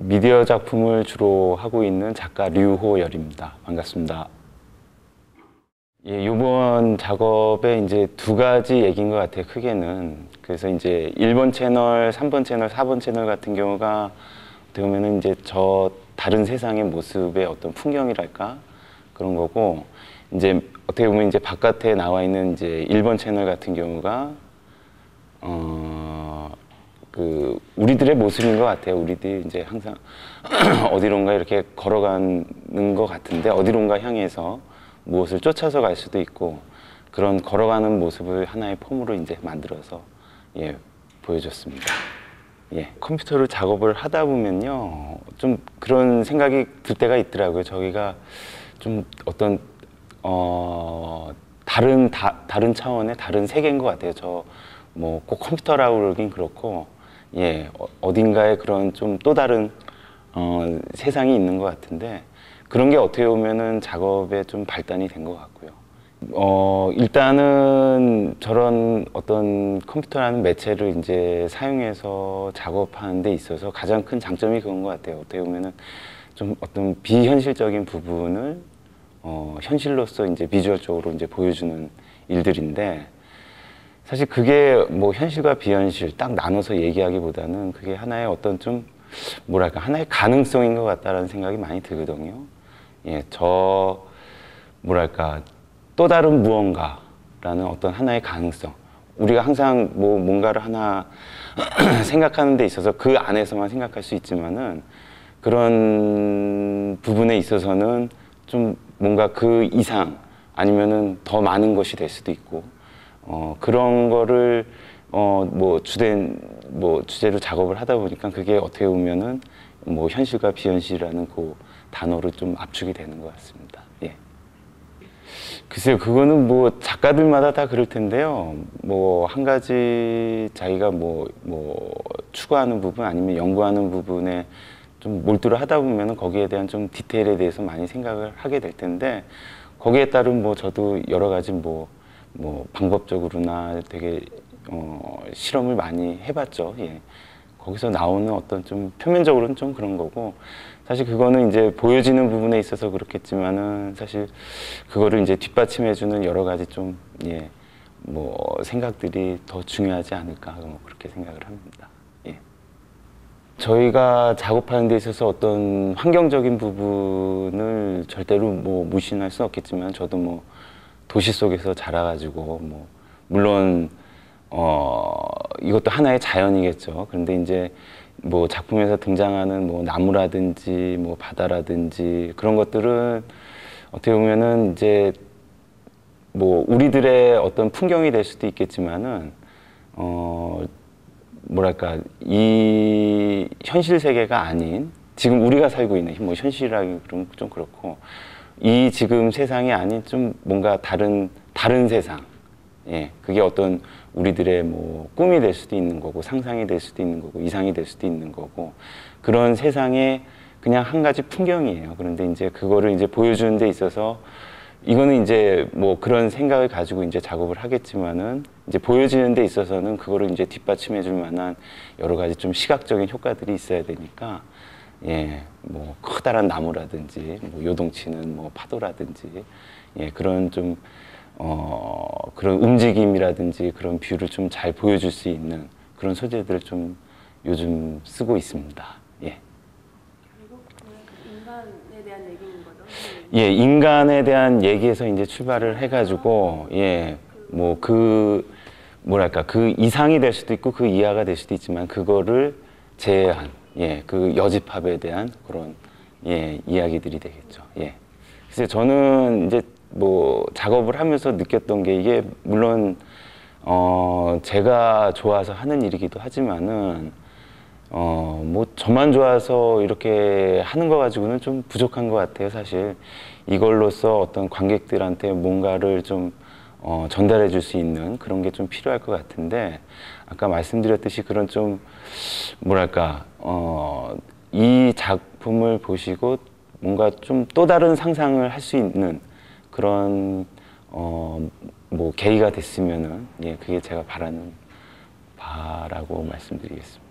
미디어 작품을 주로 하고 있는 작가 류호열입니다. 반갑습니다. 예, 이번 작업에 이제 두 가지 얘기인 것 같아요. 크게는 그래서 이제 1번 채널, 3번 채널, 4번 채널 같은 경우가 어떻게 보면은 이제 저 다른 세상의 모습의 어떤 풍경이랄까 그런 거고 이제 어떻게 보면 이제 바깥에 나와 있는 이제 1번 채널 같은 경우가 어, 그 우리들의 모습인 것 같아요. 우리들이 이제 항상 어디론가 이렇게 걸어가는 것 같은데 어디론가 향해서 무엇을 쫓아서 갈 수도 있고 그런 걸어가는 모습을 하나의 폼으로 이제 만들어서 예 보여줬습니다. 예 컴퓨터로 작업을 하다 보면요 좀 그런 생각이 들 때가 있더라고요. 저기가 좀 어떤 어 다른 다, 다른 차원의 다른 세계인 것 같아요. 저 뭐 꼭 컴퓨터라고 그러긴 그렇고 예 어, 어딘가에 그런 좀 또 다른 어, 세상이 있는 것 같은데 그런 게 어떻게 보면은 작업에 좀 발단이 된 것 같고요. 어 일단은 저런 어떤 컴퓨터라는 매체를 이제 사용해서 작업하는 데 있어서 가장 큰 장점이 그건 것 같아요. 어떻게 보면은 좀 어떤 비현실적인 부분을 어, 현실로서 이제 비주얼적으로 이제 보여주는 일들인데 사실 그게 뭐 현실과 비현실 딱 나눠서 얘기하기보다는 그게 하나의 어떤 좀 뭐랄까 하나의 가능성인 것 같다라는 생각이 많이 들거든요. 예, 저 뭐랄까 또 다른 무언가라는 어떤 하나의 가능성. 우리가 항상 뭐 뭔가를 하나 생각하는 데 있어서 그 안에서만 생각할 수 있지만은 그런 부분에 있어서는 좀 뭔가 그 이상 아니면은 더 많은 것이 될 수도 있고 어 그런 거를 어 뭐 주된 뭐 주제로 작업을 하다 보니까 그게 어떻게 보면은 뭐 현실과 비현실이라는 그 단어를 좀 압축이 되는 것 같습니다. 예. 글쎄요, 그거는 뭐 작가들마다 다 그럴 텐데요. 뭐 한 가지 자기가 뭐, 뭐 추구하는 부분 아니면 연구하는 부분에 좀 몰두를 하다 보면은 거기에 대한 좀 디테일에 대해서 많이 생각을 하게 될 텐데 거기에 따른 뭐 저도 여러 가지 뭐, 뭐 방법적으로나 되게 어, 실험을 많이 해봤죠. 예. 거기서 나오는 어떤 좀 표면적으로는 좀 그런 거고 사실 그거는 이제 보여지는 부분에 있어서 그렇겠지만은 사실 그거를 이제 뒷받침해주는 여러 가지 좀 예, 뭐 생각들이 더 중요하지 않을까 뭐 그렇게 생각을 합니다. 예. 저희가 작업하는 데 있어서 어떤 환경적인 부분을 절대로 뭐 무시할 수는 없겠지만 저도 뭐 도시 속에서 자라가지고 뭐 물론 어 이것도 하나의 자연이겠죠. 그런데 이제 뭐 작품에서 등장하는 뭐 나무라든지 뭐 바다라든지 그런 것들은 어떻게 보면은 이제 뭐 우리들의 어떤 풍경이 될 수도 있겠지만은 어 뭐랄까 이 현실 세계가 아닌 지금 우리가 살고 있는 뭐 현실이라기 그럼 좀 그렇고 이 지금 세상이 아닌 좀 뭔가 다른 다른 세상 예 그게 어떤 우리들의 뭐 꿈이 될 수도 있는 거고 상상이 될 수도 있는 거고 이상이 될 수도 있는 거고 그런 세상에 그냥 한 가지 풍경이에요. 그런데 이제 그거를 이제 보여주는 데 있어서 이거는 이제 뭐 그런 생각을 가지고 이제 작업을 하겠지만은 이제 보여지는 데 있어서는 그거를 이제 뒷받침해 줄 만한 여러 가지 좀 시각적인 효과들이 있어야 되니까 예, 뭐 커다란 나무라든지 뭐 요동치는 뭐 파도라든지 예, 그런 좀 어, 그런 움직임이라든지 그런 뷰를 좀 잘 보여줄 수 있는 그런 소재들을 좀 요즘 쓰고 있습니다. 예. 그 인간에 대한 얘기인 거죠. 예, 인간에 대한 얘기에서 이제 출발을 해가지고, 예, 뭐 그, 뭐랄까, 그 이상이 될 수도 있고 그 이하가 될 수도 있지만 그거를 제한, 예, 그 여집합에 대한 그런, 예, 이야기들이 되겠죠. 예. 그래서 저는 이제 뭐 작업을 하면서 느꼈던 게 이게 물론 어 제가 좋아서 하는 일이기도 하지만은 어 뭐 저만 좋아서 이렇게 하는 거 가지고는 좀 부족한 것 같아요 사실 이걸로써 어떤 관객들한테 뭔가를 좀 어, 전달해 줄 수 있는 그런 게 좀 필요할 것 같은데 아까 말씀드렸듯이 그런 좀 뭐랄까 어, 이 작품을 보시고 뭔가 좀 또 다른 상상을 할 수 있는 그런 어, 뭐 계기가 됐으면은 예 그게 제가 바라는 바라고 말씀드리겠습니다. 예.